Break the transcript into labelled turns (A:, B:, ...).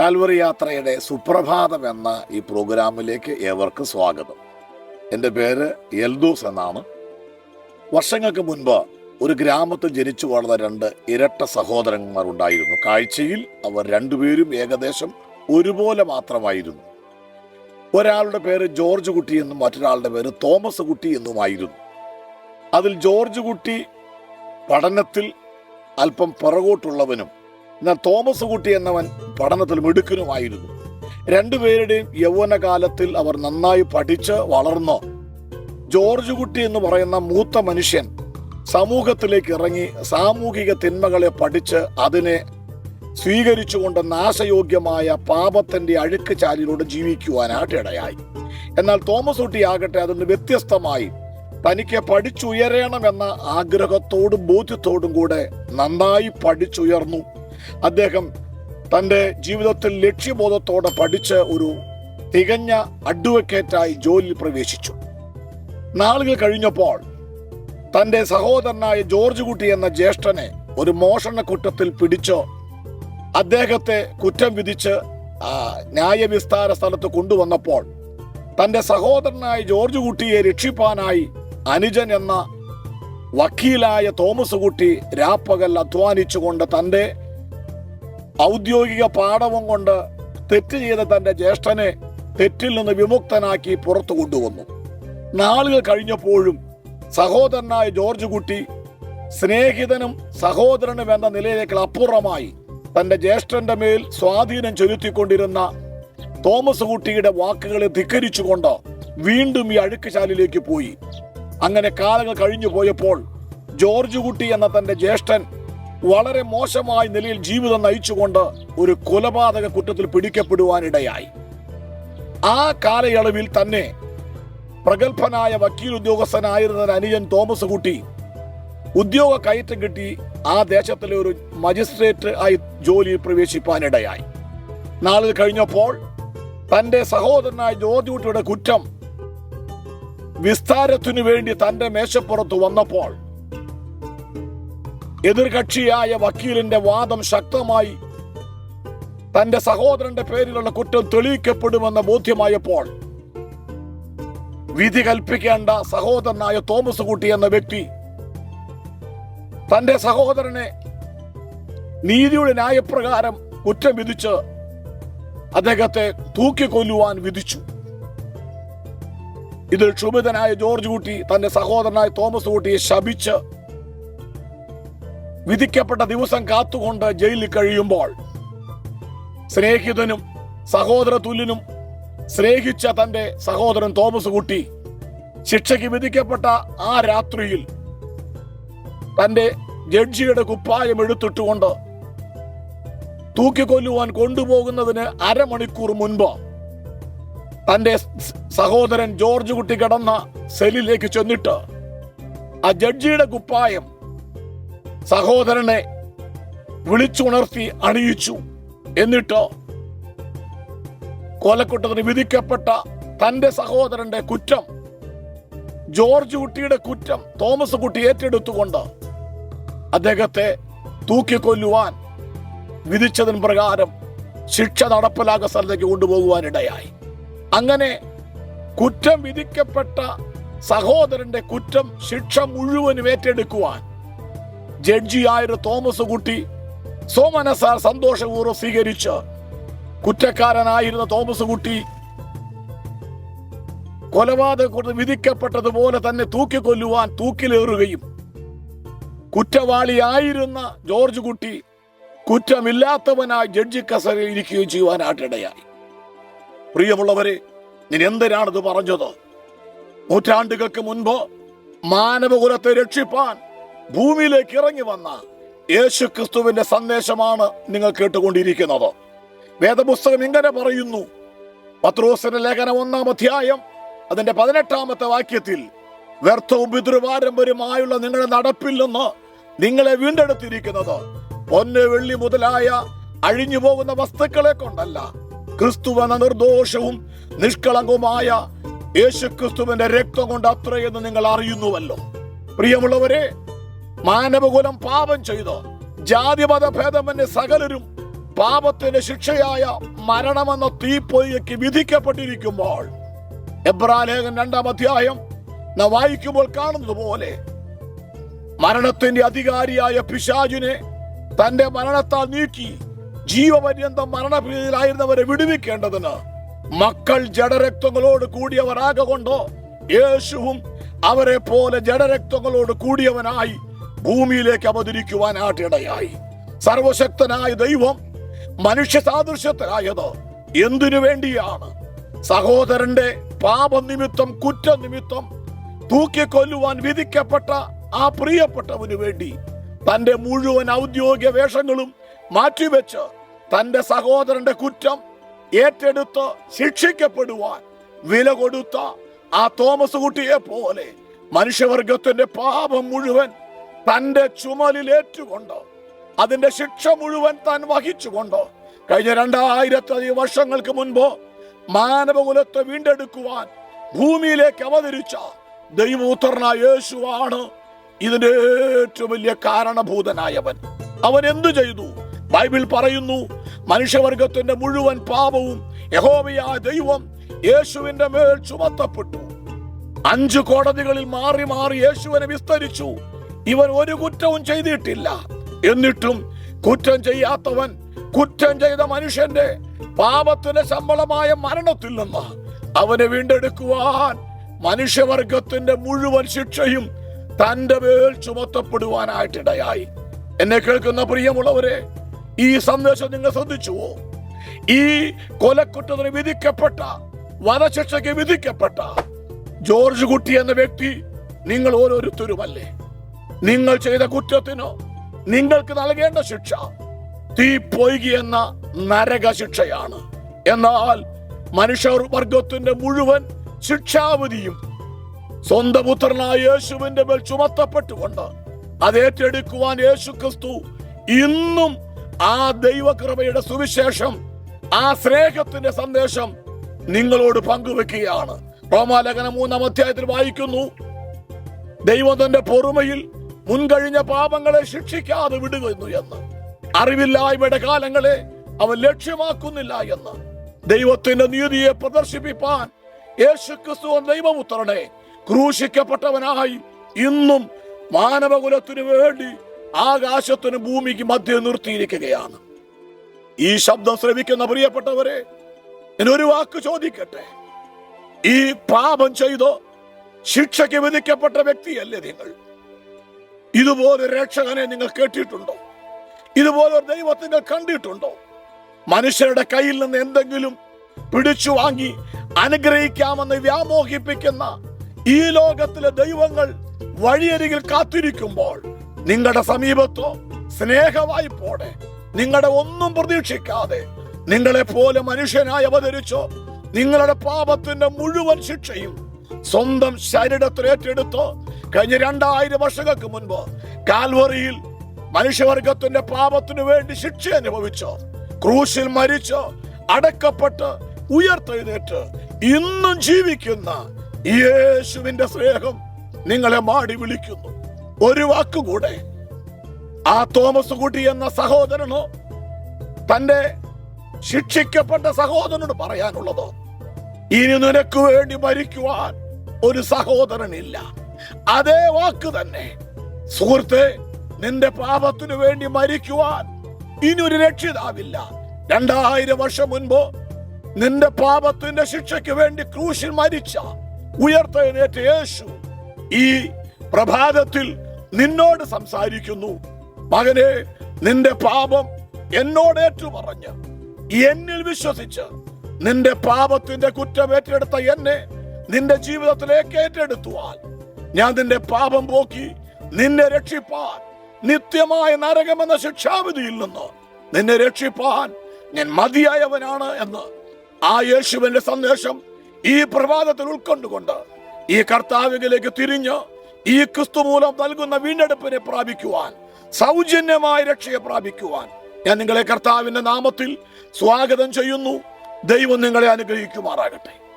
A: Calvary യാത്രയുടെ സുപ്രഭാതം എന്ന ഈ പ്രോഗ്രാമിലേക്ക് ഏവർക്കും സ്വാഗതം. എന്റെ പേര് എൽദൂസ് എന്നാണ്. വർഷങ്ങൾക്ക് മുൻപ് ഒരു ഗ്രാമത്തിൽ ജനിച്ചു വളർന്ന രണ്ട് ഇരട്ട സഹോദരന്മാർ ഉണ്ടായിരുന്നു. കാഴ്ചയിൽ അവർ രണ്ടുപേരും ഏകദേശം ഒരുപോലെ മാത്രമായിരുന്നു. ഒരാളുടെ പേര് ജോർജ് കുട്ടി എന്നും മറ്റൊരാളുടെ പേര് തോമസ് കുട്ടി എന്നുമായിരുന്നു. അതിൽ ജോർജ് കുട്ടി പഠനത്തിൽ അല്പം പിറകോട്ടുള്ളവനും എന്നാൽ തോമസ് കുട്ടി എന്നവൻ പഠനത്തിൽ മിടുക്കനുമായിരുന്നു. രണ്ടുപേരുടെയും യൗവനകാലത്തിൽ അവർ നന്നായി പഠിച്ച് വളർന്നു ജോർജ് കുട്ടി എന്ന് പറയുന്ന മൂത്ത മനുഷ്യൻ സമൂഹത്തിലേക്ക് ഇറങ്ങി സാമൂഹിക തിന്മകളെ പഠിച്ച് അതിനെ സ്വീകരിച്ചുകൊണ്ട് നാശയോഗ്യമായ പാപത്തിന്റെ അഴുക്ക് ചാലിലൂടെ ജീവിക്കുവാനായിട്ട് ഇടയായി. എന്നാൽ തോമസ് കുട്ടി ആകട്ടെ അതിന് വ്യത്യസ്തമായി തനിക്ക് പഠിച്ചുയരണമെന്ന ആഗ്രഹത്തോടും ബോധ്യത്തോടും കൂടെ നന്നായി പഠിച്ചുയർന്നു. അദ്ദേഹം തന്റെ ജീവിതത്തിൽ ലക്ഷ്യബോധത്തോടെ പഠിച്ച് ഒരു തികഞ്ഞ അഡ്വക്കേറ്റായി ജോലിയിൽ പ്രവേശിച്ചു. നാളുകൾ കഴിഞ്ഞപ്പോൾ തന്റെ സഹോദരനായ ജോർജ് കുട്ടി എന്ന ജ്യേഷ്ഠനെ ഒരു മോഷണ കുറ്റത്തിൽ പിടിച്ച് അദ്ദേഹത്തെ കുറ്റം വിധിച്ച് ന്യായവിസ്താര സ്ഥലത്ത് കൊണ്ടുവന്നപ്പോൾ തന്റെ സഹോദരനായ ജോർജ് കുട്ടിയെ രക്ഷിപ്പാനായി അനുജൻ എന്ന വക്കീലായ തോമസ് കുട്ടി രാപ്പകൽ അധ്വാനിച്ചുകൊണ്ട് തന്റെ ഔദ്യോഗിക പാഠവും കൊണ്ട് തെറ്റ് ചെയ്ത തന്റെ ജ്യേഷ്ഠനെ തെറ്റിൽ നിന്ന് വിമുക്തനാക്കി പുറത്തു കൊണ്ടുവന്നു. നാളുകൾ കഴിഞ്ഞപ്പോഴും സഹോദരനായ ജോർജ് കുട്ടി സ്നേഹിതനും സഹോദരനും എന്ന നിലയിലേക്ക് അപ്പുറമായി തന്റെ ജ്യേഷ്ഠന്റെ മേൽ സ്വാധീനം ചെലുത്തിക്കൊണ്ടിരുന്ന തോമസ് കുട്ടിയുടെ വാക്കുകളെ ധിക്കരിച്ചുകൊണ്ട് വീണ്ടും ഈ അഴുക്കുശാലിലേക്ക് പോയി. അങ്ങനെ കാലങ്ങൾ കഴിഞ്ഞു പോയപ്പോൾ ജോർജ് കുട്ടി എന്ന തന്റെ ജ്യേഷ്ഠൻ വളരെ മോശമായ നിലയിൽ ജീവിതം നയിച്ചുകൊണ്ട് ഒരു കൊലപാതക കുറ്റത്തിൽ പിടിക്കപ്പെടുവാനിടയായി. ആ കാലയളവിൽ തന്നെ പ്രഗത്ഭനായ വക്കീൽ ഉദ്യോഗസ്ഥനായിരുന്ന അനുജൻ തോമസ് കുട്ടി ഉദ്യോഗ കയറ്റം കിട്ടി ആ ദേശത്തിലെ ഒരു മജിസ്ട്രേറ്റ് ആയി ജോലിയിൽ പ്രവേശിപ്പാനിടയായി. നാളിൽ കഴിഞ്ഞപ്പോൾ തന്റെ സഹോദരനായ ജോർജ് കുട്ടിയുടെ കുറ്റം വിസ്താരത്തിനു വേണ്ടി തന്റെ മേശപ്പുറത്ത് വന്നപ്പോൾ എതിർകക്ഷിയായ വക്കീലിന്റെ വാദം ശക്തമായി തന്റെ സഹോദരന്റെ പേരിലുള്ള കുറ്റം തെളിയിക്കപ്പെടുമെന്ന ബോധ്യമായപ്പോൾ വിധി കൽപ്പിക്കേണ്ട സഹോദരനായ തോമസ് കുട്ടി എന്ന വ്യക്തി തന്റെ സഹോദരനെ നീതിയുടെ ന്യായപ്രകാരം കുറ്റം വിധിച്ച് അദ്ദേഹത്തെ തൂക്കിക്കൊല്ലുവാൻ വിധിച്ചു. ഇതിൽ ക്ഷുഭിതനായ ജോർജ് കുട്ടി തന്റെ സഹോദരനായ തോമസ് കുട്ടിയെ ശപിച്ച് വിധിക്കപ്പെട്ട ദിവസം കാത്തുകൊണ്ട് ജയിലിൽ കഴിയുമ്പോൾ സ്നേഹിതനും സഹോദര തുല്യനും സ്നേഹിച്ച തന്റെ സഹോദരൻ തോമസ് കുട്ടി ശിക്ഷയ്ക്ക് വിധിക്കപ്പെട്ട ആ രാത്രിയിൽ തന്റെ ജഡ്ജിയുടെ കുപ്പായം എടുത്തിട്ടുകൊണ്ട് തൂക്കിക്കൊല്ലുവാൻ കൊണ്ടുപോകുന്നതിന് അരമണിക്കൂർ മുൻപ് തന്റെ സഹോദരൻ ജോർജ് കുട്ടി കിടന്ന സെല്ലിലേക്ക് ചെന്നിട്ട് ആ ജഡ്ജിയുടെ കുപ്പായം സഹോദരനെ വിളിച്ചുണർത്തി അണിയിച്ചു. എന്നിട്ട് കൊലക്കുട്ടത്തിന് വിധിക്കപ്പെട്ട തന്റെ സഹോദരന്റെ കുറ്റം ജോർജ് കുട്ടിയുടെ കുറ്റം തോമസ് കുട്ടി ഏറ്റെടുത്തുകൊണ്ട് അദ്ദേഹത്തെ തൂക്കിക്കൊല്ലുവാൻ വിധിച്ചതിന് പ്രകാരം ശിക്ഷ നടപ്പിലാക്ക സ്ഥലത്തേക്ക് കൊണ്ടുപോകുവാനിടയായി. അങ്ങനെ കുറ്റം വിധിക്കപ്പെട്ട സഹോദരന്റെ കുറ്റം ശിക്ഷ മുഴുവനും ഏറ്റെടുക്കുവാൻ ജഡ്ജിയായ തോമസ് കുട്ടി സോമനസാർ സന്തോഷപൂർവം സ്വീകരിച്ച് കുറ്റക്കാരനായിരുന്ന തോമസ് കുട്ടി കൊലപാതകം വിധിക്കപ്പെട്ടതുപോലെ തന്നെ തൂക്കിക്കൊല്ലുവാൻ തൂക്കിലേറുകയും കുറ്റവാളിയായിരുന്ന ജോർജ് കുട്ടി കുറ്റമില്ലാത്തവനായി ജഡ്ജി കസറിൽ ഇരിക്കുകയും ചെയ്യുവാനായിട്ടിടയായി പ്രിയമുള്ളവരെ ഞാൻ എന്തിനാണിത് പറഞ്ഞത്? നൂറ്റാണ്ടുകൾക്ക് മുൻപ് മാനവകുലത്തെ രക്ഷിപ്പാൻ ഭൂമിയിലേക്ക് ഇറങ്ങി വന്ന യേശു ക്രിസ്തുവിന്റെ സന്ദേശമാണ് നിങ്ങൾ കേട്ടുകൊണ്ടിരിക്കുന്നത്. വേദപുസ്തകം ഇങ്ങനെ പറയുന്നു. പത്രോസിന്റെ ലേഖനം ഒന്നാം അധ്യായം അതിന്റെ പതിനെട്ടാമത്തെ വാക്യത്തിൽ വ്യർത്ഥവും പിതൃപാരമ്പര്യമായുള്ള നിങ്ങളുടെ നടപ്പിൽ നിന്ന് നിങ്ങളെ വീണ്ടെടുത്തിരിക്കുന്നത് പൊന്ന് വെള്ളി മുതലായ അഴിഞ്ഞു പോകുന്ന വസ്തുക്കളെ കൊണ്ടല്ല. ക്രിസ്തു എന്ന നിർദോഷവും നിഷ്കളങ്കവുമായ യേശു ക്രിസ്തുവിന്റെ രക്തം കൊണ്ട് അത്രയെന്ന് നിങ്ങൾ അറിയുന്നുവല്ലോ. പ്രിയമുള്ളവരെ മാനവകുലം പാപം ചെയ്ത്. ജാതിമത ഭേദമന്യ സകലരും പാപത്തിന്റെ ശിക്ഷയായ മരണമെന്ന തീപ്പൊയ്യക്ക് വിധിക്കപ്പെട്ടിരിക്കുമ്പോൾ എബ്രാലേഖൻ രണ്ടാം അധ്യായം ന വായിക്കുമ്പോൾ കാണുന്നത് പോലെ മരണത്തിന്റെ അധികാരിയായ പിശാജിനെ തന്റെ മരണത്താൽ നീക്കി ജീവപര്യന്തം മരണഭീതിയിലായിരുന്നവരെ വിടുവിക്കേണ്ടതിന് മക്കൾ ജഡരക്തങ്ങളോട് കൂടിയവരാകൊണ്ടോ യേശുവും അവരെ പോലെ ജഡരക്തങ്ങളോട് കൂടിയവനായി ഭൂമിയിലേക്ക് അവതരിക്കുവാനായിട്ടിടയായി സർവശക്തനായ ദൈവം മനുഷ്യ സാദൃശ്യത്തിലായത് എന്തിനു വേണ്ടിയാണ്? സഹോദരന്റെ പാപനിമിത്തം കുറ്റനിമിത്തം തൂക്കിക്കൊല്ലുവാൻ വിധിക്കപ്പെട്ട ആ പ്രിയപ്പെട്ടവന് വേണ്ടി തന്റെ മുഴുവൻ ഔദ്യോഗിക വേഷങ്ങളും മാറ്റിവെച്ച് തന്റെ സഹോദരന്റെ കുറ്റം ഏറ്റെടുത്ത് ശിക്ഷിക്കപ്പെടുവാൻ വില കൊടുത്ത ആ തോമസ് കുട്ടിയെ പോലെ മനുഷ്യവർഗത്തിന്റെ പാപം മുഴുവൻ തന്റെ ചുമലിലേറ്റുകൊണ്ട് അതിന്റെ ശിക്ഷ മുഴുവൻ താൻ വഹിച്ചുകൊണ്ട് കഴിഞ്ഞ രണ്ടായിരത്തധികം വർഷങ്ങൾക്ക് മുൻപ് മാനവകുലത്തെ വീണ്ടെടുക്കുവാൻ ഭൂമിയിലേക്ക് അവതരിച്ച ദൈവപുത്രനായ യേശുവാണ് ഇതിന്റെ ഏറ്റവും വലിയ കാരണഭൂതനായവൻ. അവൻ എന്തു ചെയ്തു? ബൈബിൾ പറയുന്നു മനുഷ്യവർഗത്തിന്റെ മുഴുവൻ പാപവും യഹോവയായ ദൈവം യേശുവിന്റെ മേൽ ചുമത്തപ്പെട്ടു. അഞ്ചു കോടതികളിൽ മാറി മാറി യേശുവിനെ വിസ്തരിച്ചു. ഇവൻ ഒരു കുറ്റവും ചെയ്തിട്ടില്ല. എന്നിട്ടും കുറ്റം ചെയ്യാത്തവൻ കുറ്റം ചെയ്ത മനുഷ്യന്റെ പാപത്തിന്റെ ശമ്പളമായ മരണത്തിൽ നിന്ന് അവനെ വീണ്ടെടുക്കുവാൻ മനുഷ്യവർഗത്തിന്റെ മുഴുവൻ ശിക്ഷയും തന്റെ മേൽ ചുമത്തപ്പെടുവാനായിട്ടിടയായി. എന്നെ കേൾക്കുന്ന പ്രിയമുള്ളവരെ ഈ സന്ദേശം നിങ്ങൾ ശ്രദ്ധിച്ചുവോ? ഈ കൊലക്കുറ്റത്തിന് വിധിക്കപ്പെട്ട വധശിക്ഷയ്ക്ക് വിധിക്കപ്പെട്ട ജോർജ് കുട്ടി എന്ന വ്യക്തി നിങ്ങൾ ഓരോരുത്തരുമല്ലേ? നിങ്ങൾ ചെയ്ത കുറ്റത്തിന് നിങ്ങൾക്ക് നൽകേണ്ട ശിക്ഷ തീ പൊയ്കി എന്ന നരക ശിക്ഷയാണ് എന്നാൽ മനുഷ്യർ വർഗത്തിന്റെ മുഴുവൻ ശിക്ഷാവധിയും സ്വന്തം പുത്രനായ യേശുവിന്റെ മേൽ ചുമത്തപ്പെട്ടുകൊണ്ട് അത് ഏറ്റെടുക്കുവാൻ യേശു ക്രിസ്തു ഇന്നും ആ ദൈവകൃപയുടെ സുവിശേഷം ആ സ്നേഹത്തിന്റെ സന്ദേശം നിങ്ങളോട് പങ്കുവെക്കുകയാണ്. റോമാലേഖന മൂന്നാം അധ്യായത്തിൽ വായിക്കുന്നു ദൈവം തന്റെ പൊറുമയിൽ മുൻകഴിഞ്ഞ പാപങ്ങളെ ശിക്ഷിക്കാതെ വിടുന്നു എന്ന്. അറിവില്ലായ്മയുടെ കാലങ്ങളെ അവൻ ലക്ഷ്യമാക്കുന്നില്ല എന്ന്. ദൈവത്തിന്റെ നീതിയെ പ്രദർശിപ്പിപ്പാൻ യേശു ക്രിസ്തു ക്രൂശിക്കപ്പെട്ടവനായി ഇന്നും മാനവകുലത്തിനു വേണ്ടി ആകാശത്തിന് ഭൂമിക്ക് മധ്യ നിർത്തിയിരിക്കുകയാണ്. ഈ ശബ്ദം ശ്രവിക്കുന്ന പ്രിയപ്പെട്ടവരെ എന്നൊരു വാക്ക് ചോദിക്കട്ടെ? ഈ പാപം ചെയ്തോ? ശിക്ഷയ്ക്ക് വിധിക്കപ്പെട്ട വ്യക്തിയല്ലേ നിങ്ങൾ? ഇതുപോലെ രക്ഷകനെ നിങ്ങൾ കേട്ടിട്ടുണ്ടോ? ഇതുപോലെ ഒരു ദൈവത്തെ നിങ്ങൾ കണ്ടിട്ടുണ്ടോ? മനുഷ്യരുടെ കയ്യിൽ നിന്ന് എന്തെങ്കിലും പിടിച്ചു വാങ്ങി അനുഗ്രഹിക്കാമെന്ന് വ്യാമോഹിപ്പിക്കുന്ന ഈ ലോകത്തിലെ ദൈവങ്ങൾ വഴിയരികിൽ കാത്തിരിക്കുമ്പോൾ നിങ്ങളുടെ സമീപത്തോ സ്നേഹവായ്പോടെ നിങ്ങളുടെ ഒന്നും പ്രതീക്ഷിക്കാതെ നിങ്ങളെ പോലെ മനുഷ്യനായി അവതരിച്ചോ നിങ്ങളുടെ പാപത്തിന്റെ മുഴുവൻ ശിക്ഷയും സ്വന്തം ശരീരത്തിൽ ഏറ്റെടുത്ത്. കഴിഞ്ഞ രണ്ടായിരം വർഷങ്ങൾക്ക് മുൻപ് കാൽവറിയിൽ മനുഷ്യവർഗത്തിന്റെ പാപത്തിനു വേണ്ടി ശിക്ഷ അനുഭവിച്ചു ക്രൂശിൽ മരിച്ചു അടക്കപ്പെട്ട് ഉയർത്തെഴുന്നേറ്റ് ഇന്നും ജീവിക്കുന്ന യേശുവിന്റെ സ്നേഹം നിങ്ങളെ മാടി വിളിക്കുന്നു. ഒരു വാക്കുകൂടെ ആ തോമസ് കുട്ടി എന്ന സഹോദരനോ തന്റെ ശിക്ഷിക്കപ്പെട്ട സഹോദരനോട് പറയാനുള്ളത് ഇനി നിനക്ക് വേണ്ടി മരിക്കുവാൻ ഒരു സഹോദരനില്ല. അതേ വാക്ക് തന്നെ. സുഹൃത്തെ നിന്റെ പാപത്തിനു വേണ്ടി മരിക്കുവാൻ ഇനി ഒരു രക്ഷിതാവില്ല. രണ്ടായിരം വർഷം മുൻപ് നിന്റെ പാപത്തിന്റെ ശിക്ഷയ്ക്ക് വേണ്ടി ക്രൂശിൽ മരിച്ച ഉയർത്തെഴുന്നേറ്റ യേശു ഈ പ്രഭാതത്തിൽ നിന്നോട് സംസാരിക്കുന്നു. മകനെ നിന്റെ പാപം എന്നോട് ഏറ്റുപറഞ്ഞ് എന്നിൽ വിശ്വസിച്ച് നിന്റെ പാപത്തിന്റെ കുറ്റം ഏറ്റെടുത്ത എന്നെ നിന്റെ ജീവിതത്തിലേക്ക് ഏറ്റെടുത്തുവാൻ. ഞാൻ നിന്റെ പാപം പോക്കി നിന്നെ രക്ഷിപ്പാൻ. നിത്യമായ നരകമെന്ന ശിക്ഷാവിധിയിൽ നിന്ന് നിന്നെ രക്ഷിപ്പാൻ ഞാൻ മതിയായവനാണ് എന്ന് ആ യേശുവിന്റെ സന്ദേശം ഈ പ്രഭാതത്തിൽ ഉൾക്കൊണ്ടുകൊണ്ട് ഈ കർത്താവിലേക്ക് തിരിഞ്ഞ് ഈ ക്രിസ്തു മൂലം നൽകുന്ന വീണ്ടെടുപ്പിനെ പ്രാപിക്കുവാൻ സൗജന്യമായ രക്ഷയെ പ്രാപിക്കുവാൻ ഞാൻ നിങ്ങളെ കർത്താവിന്റെ നാമത്തിൽ സ്വാഗതം ചെയ്യുന്നു. ദൈവം നിങ്ങളെ അനുഗ്രഹിക്കുമാറാകട്ടെ.